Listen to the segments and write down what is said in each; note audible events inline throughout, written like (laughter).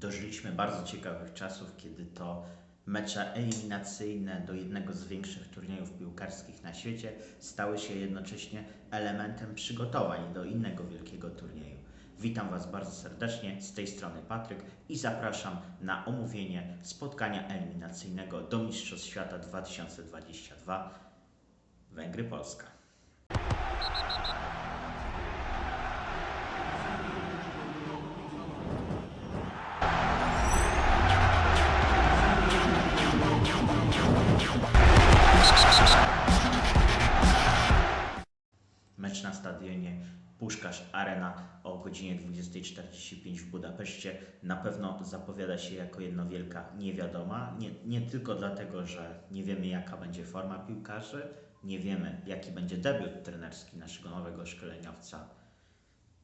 Dożyliśmy bardzo ciekawych czasów, kiedy to mecze eliminacyjne do jednego z większych turniejów piłkarskich na świecie stały się jednocześnie elementem przygotowań do innego wielkiego turnieju. Witam Was bardzo serdecznie, z tej strony Patryk i zapraszam na omówienie spotkania eliminacyjnego do Mistrzostw Świata 2022 Węgry-Polska. Puszkarz Arena o godzinie 20.45 w Budapeszcie na pewno zapowiada się jako jedna wielka niewiadoma. Nie, nie tylko dlatego, że nie wiemy jaka będzie forma piłkarzy, nie wiemy jaki będzie debiut trenerski naszego nowego szkoleniowca,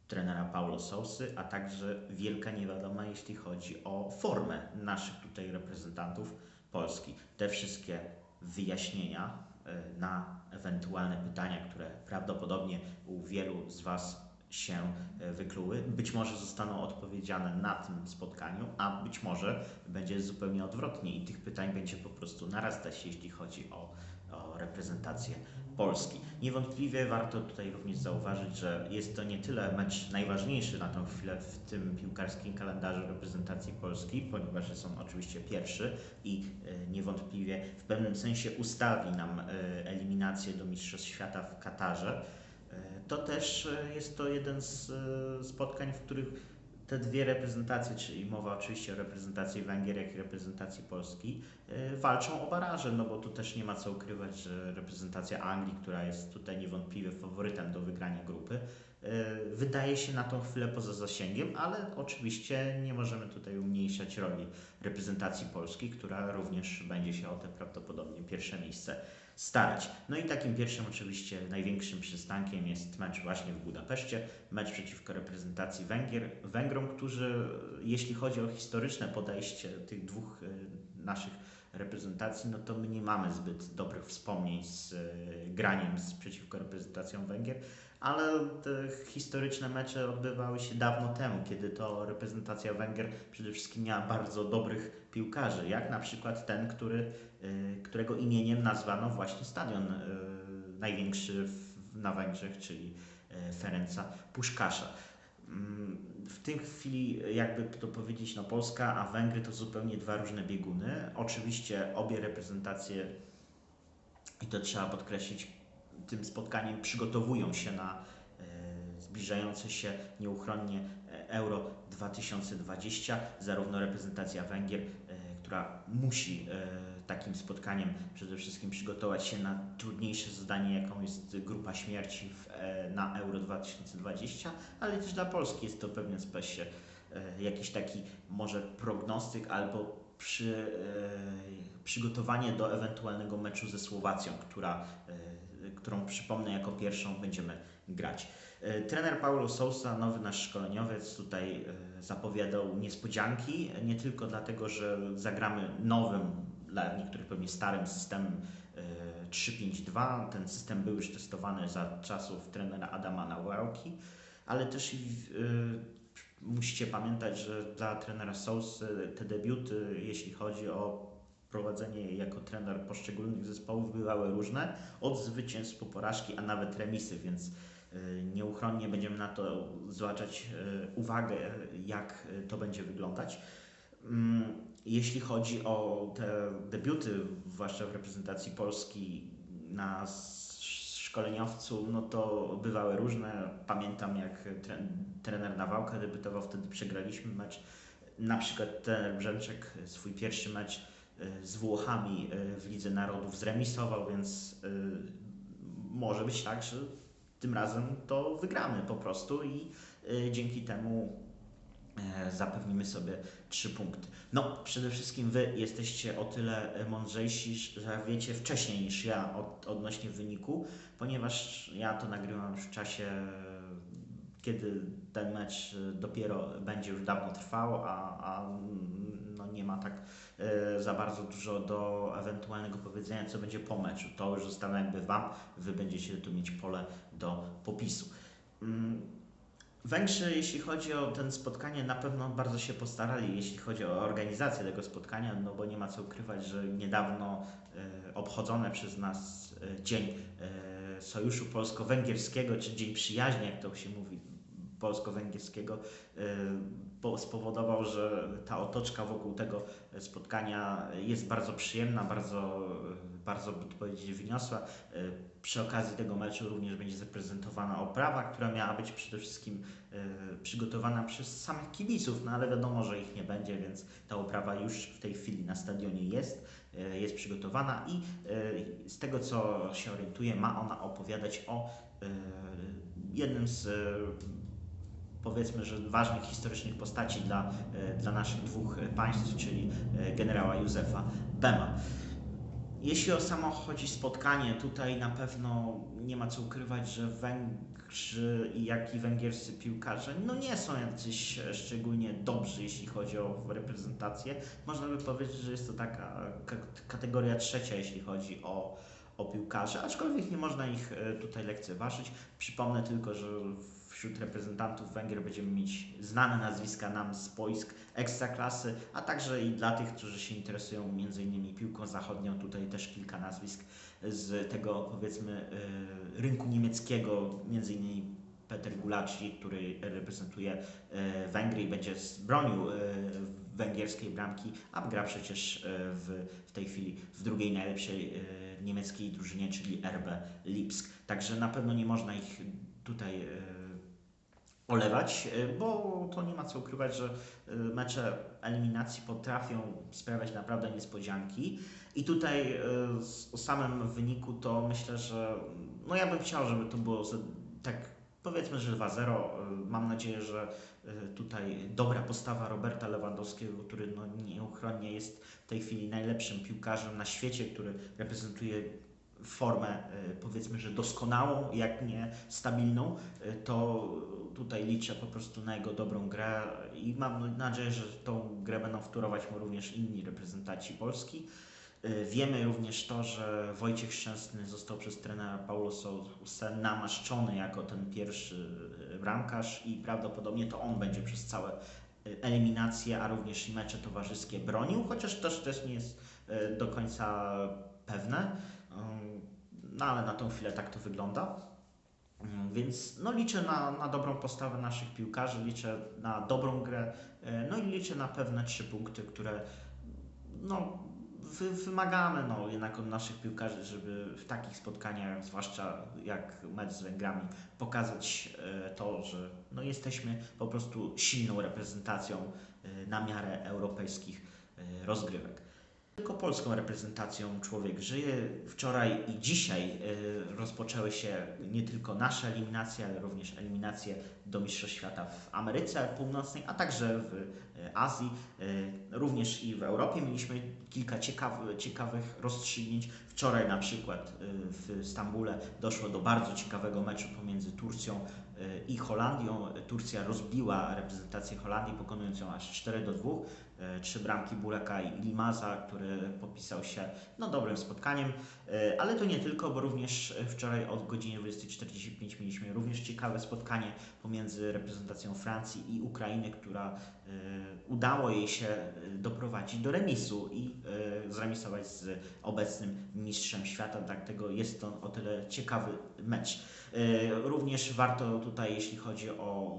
trenera Paulo Sousy, a także wielka niewiadoma jeśli chodzi o formę naszych tutaj reprezentantów Polski. Te wszystkie wyjaśnienia na ewentualne pytania, które prawdopodobnie u wielu z Was się y, wykluły, być może zostaną odpowiedziane na tym spotkaniu, a być może będzie zupełnie odwrotnie i tych pytań będzie po prostu narastać, jeśli chodzi o, o reprezentację Polski. Niewątpliwie warto tutaj również zauważyć, że jest to nie tyle mecz najważniejszy na tą chwilę w tym piłkarskim kalendarzu reprezentacji Polski, ponieważ on oczywiście pierwszy i e, niewątpliwie w pewnym sensie ustawi nam e, eliminację do Mistrzostw Świata w Katarze. E, To też jest to jeden z spotkań, w których te dwie reprezentacje, czyli mowa oczywiście o reprezentacji Węgier, jak i reprezentacji Polski, e, walczą o baraże, no bo tu też nie ma co ukrywać, że reprezentacja Anglii, która jest tutaj niewątpliwie faworytem do wygrania grupy, e, wydaje się na tą chwilę poza zasięgiem, ale oczywiście nie możemy tutaj umniejszać roli reprezentacji Polski, która również będzie się o te prawdopodobnie pierwsze miejsce starać. No i takim pierwszym oczywiście największym przystankiem jest mecz właśnie w Budapeszcie, mecz przeciwko reprezentacji Węgier, Węgrom, którzy jeśli chodzi o historyczne podejście tych dwóch e, naszych reprezentacji, no to my nie mamy zbyt dobrych wspomnień z e, graniem z przeciwko reprezentacją Węgier, ale te historyczne mecze odbywały się dawno temu, kiedy to reprezentacja Węgier przede wszystkim miała bardzo dobrych piłkarzy, jak na przykład ten, który, e, którego imieniem nazwano właśnie stadion e, największy na Węgrzech, czyli e, Ferenca Puszkasza. Mm, W tej chwili, jakby to powiedzieć, no Polska a Węgry to zupełnie dwa różne bieguny. Oczywiście obie reprezentacje, i to trzeba podkreślić, tym spotkaniem przygotowują się na e, zbliżające się nieuchronnie e, Euro 2020. Zarówno reprezentacja Węgier, e, która musi takim spotkaniem przede wszystkim przygotować się na trudniejsze zadanie, jaką jest grupa śmierci na Euro 2020, ale też dla Polski jest to w pewnym sensie jakiś taki może prognostyk albo przy, przygotowanie do ewentualnego meczu ze Słowacją, która, którą przypomnę jako pierwszą będziemy grać. E, Trener Paulo Sousa, nowy nasz szkoleniowiec, tutaj e, zapowiadał niespodzianki, nie tylko dlatego, że zagramy nowym, dla niektórych pewnie starym systemem e, 3-5-2. Ten system był już testowany za czasów trenera Adama Nawałki, ale też e, musicie pamiętać, że dla trenera Sousy te debiuty, jeśli chodzi o prowadzenie jako trener poszczególnych zespołów, bywały różne, od zwycięstw po porażki, a nawet remisy, więc e, nieuchronnie będziemy na to zwracać e, uwagę, jak e, to będzie wyglądać. Mm, Jeśli chodzi o te debiuty, zwłaszcza w reprezentacji Polski na szkoleniowcu, no to bywały różne. Pamiętam jak tre- trener Nawałka debiutował, wtedy przegraliśmy mecz. Na przykład trener Brzęczek swój pierwszy mecz z Włochami e, w Lidze Narodów zremisował, więc e, może być tak, że tym razem to wygramy po prostu i e, dzięki temu e, zapewnimy sobie trzy punkty. No, przede wszystkim Wy jesteście o tyle e, mądrzejsi, że wiecie wcześniej niż ja od, odnośnie wyniku, ponieważ ja to nagrywam w czasie, e, kiedy ten mecz e, dopiero będzie już dawno trwał, a, a no nie ma tak e, za bardzo dużo do ewentualnego powiedzenia, co będzie po meczu. To już zostawiam jakby Wam, Wy będziecie tu mieć pole do popisu. Mm, Węgrzy, jeśli chodzi o ten spotkanie, na pewno bardzo się postarali, jeśli chodzi o organizację tego spotkania, no bo nie ma co ukrywać, że niedawno e, obchodzone przez nas e, Dzień Sojuszu Polsko-Węgierskiego, czy Dzień Przyjaźni, jak to się mówi, polsko-węgierskiego, e, spowodował, że ta otoczka wokół tego spotkania jest bardzo przyjemna, bardzo, bardzo by powiedzieć, wyniosła. E, przy okazji tego meczu również będzie zaprezentowana oprawa, która miała być przede wszystkim e, przygotowana przez samych kibiców, no ale wiadomo, że ich nie będzie, więc ta oprawa już w tej chwili na stadionie jest, jest przygotowana i z tego co się orientuję, ma ona opowiadać o jednym z powiedzmy, że ważnych historycznych postaci dla, e, dla naszych dwóch państw, czyli e, generała Józefa Bema. Jeśli o samo chodzi spotkanie, tutaj na pewno nie ma co ukrywać, że Węgrzy, jak i węgierscy piłkarze, no nie są jacyś szczególnie dobrzy, jeśli chodzi o reprezentację. Można by powiedzieć, że jest to taka kategoria trzecia, jeśli chodzi o, o piłkarzy, aczkolwiek nie można ich e, tutaj lekceważyć. Przypomnę tylko, że wśród reprezentantów Węgier będziemy mieć znane nazwiska nam z wojsk ekstraklasy, a także i dla tych, którzy się interesują m.in. piłką zachodnią, tutaj też kilka nazwisk z tego powiedzmy e, rynku niemieckiego, m.in. Peter Gulacsi, który reprezentuje e, Węgry i będzie bronił e, węgierskiej bramki, a gra przecież w, w tej chwili w drugiej najlepszej niemieckiej drużynie, czyli RB Lipsk. Także na pewno nie można ich tutaj olewać, y, bo to nie ma co ukrywać, że y, mecze eliminacji potrafią sprawiać naprawdę niespodzianki. I tutaj y, o samym wyniku to myślę, że no ja bym chciał, żeby to było tak powiedzmy, że 2-0. Mam nadzieję, że tutaj dobra postawa Roberta Lewandowskiego, który no nieuchronnie jest w tej chwili najlepszym piłkarzem na świecie, który reprezentuje formę powiedzmy, że doskonałą, jak nie stabilną, to tutaj liczę po prostu na jego dobrą grę i mam nadzieję, że tą grę będą wtórować mu również inni reprezentanci Polski. Y, wiemy również to, że Wojciech Szczęsny został przez trenera Paulo Sousa namaszczony jako ten pierwszy y, bramkarz i prawdopodobnie to on będzie przez całe y, eliminacje, a również i mecze towarzyskie bronił, chociaż też, też nie jest do końca pewne. No ale na tą chwilę tak to wygląda. Mm, więc no, liczę na, na dobrą postawę naszych piłkarzy, liczę na dobrą grę, e, no i liczę na pewne trzy punkty, które no, wy, wymagamy no, jednak od naszych piłkarzy, żeby w takich spotkaniach, zwłaszcza jak mecz z Węgrami, pokazać e, to, że no, jesteśmy po prostu silną reprezentacją e, na miarę europejskich rozgrywek. Tylko polską reprezentacją człowiek żyje. Wczoraj i dzisiaj y, rozpoczęły się nie tylko nasze eliminacje, ale również eliminacje do Mistrzostw Świata w Ameryce Północnej, a także w y, Azji, y, również i w Europie. Mieliśmy kilka ciekawych rozstrzygnięć. Wczoraj na przykład w Stambule doszło do bardzo ciekawego meczu pomiędzy Turcją i Holandią. Turcja rozbiła reprezentację Holandii, pokonując ją aż 4 do 2. E, trzy bramki Buleka i Limaza, który popisał się no, dobrym spotkaniem, ale to nie tylko, bo również wczoraj od godziny 20.45 mieliśmy również ciekawe spotkanie pomiędzy reprezentacją Francji i Ukrainy, która udało jej się doprowadzić do remisu i zremisować z obecnym mistrzem świata, dlatego jest to o tyle ciekawy mecz. Również warto tutaj, jeśli chodzi o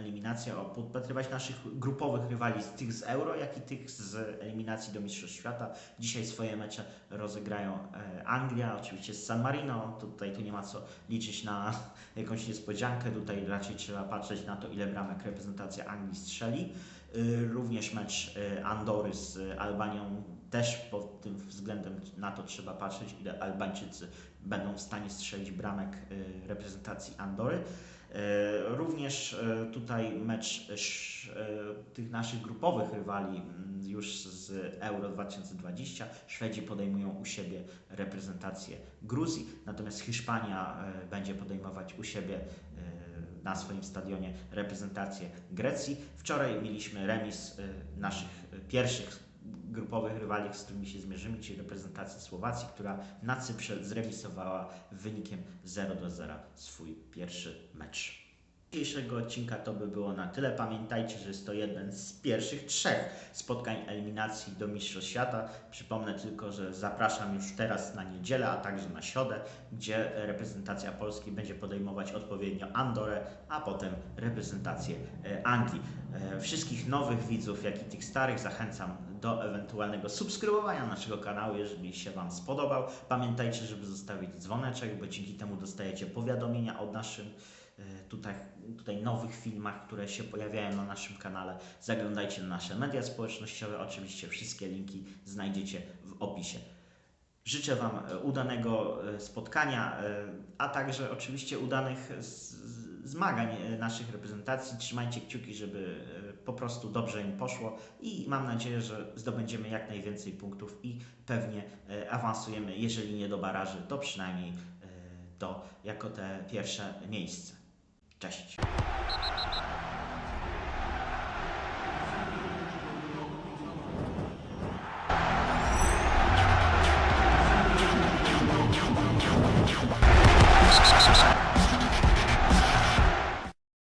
eliminacja, podpatrywać naszych grupowych rywali, tych z Euro, jak i tych z eliminacji do Mistrzostw Świata. Dzisiaj swoje mecze rozegrają e, Anglia, oczywiście z San Marino. Tutaj tu nie ma co liczyć na (laughs) jakąś niespodziankę. Tutaj raczej trzeba patrzeć na to, ile bramek reprezentacja Anglii strzeli. E, również mecz e, Andory z Albanią też pod tym względem na to trzeba patrzeć, ile Albańczycy będą w stanie strzelić bramek reprezentacji Andory. Również tutaj mecz tych naszych grupowych rywali mm, już z Euro 2020. Szwedzi podejmują u siebie reprezentację Gruzji, natomiast Hiszpania będzie podejmować u siebie na swoim stadionie reprezentację Grecji. Wczoraj mieliśmy remis naszych pierwszych grupowych rywali, z którymi się zmierzymy, czyli reprezentacji Słowacji, która na Cyprze zremisowała wynikiem 0 do 0 swój pierwszy mecz. Dzisiejszego odcinka to by było na tyle. Pamiętajcie, że jest to jeden z pierwszych trzech spotkań eliminacji do Mistrzostw Świata. Przypomnę tylko, że zapraszam już teraz na niedzielę, a także na środę, gdzie reprezentacja Polski będzie podejmować odpowiednio Andorę, a potem reprezentację e, Anglii. E, Wszystkich nowych widzów, jak i tych starych zachęcam do ewentualnego subskrybowania naszego kanału, jeżeli się Wam spodobał. Pamiętajcie, żeby zostawić dzwoneczek, bo dzięki temu dostajecie powiadomienia o naszym tutaj, tutaj nowych filmach, które się pojawiają na naszym kanale. Zaglądajcie na nasze media społecznościowe. Oczywiście wszystkie linki znajdziecie w opisie. Życzę Wam e, udanego e, spotkania, e, a także oczywiście udanych zmagań naszych reprezentacji. Trzymajcie kciuki, żeby po prostu dobrze im poszło i mam nadzieję, że zdobędziemy jak najwięcej punktów i pewnie awansujemy, jeżeli nie do baraży, to przynajmniej do jako te pierwsze miejsce. Cześć!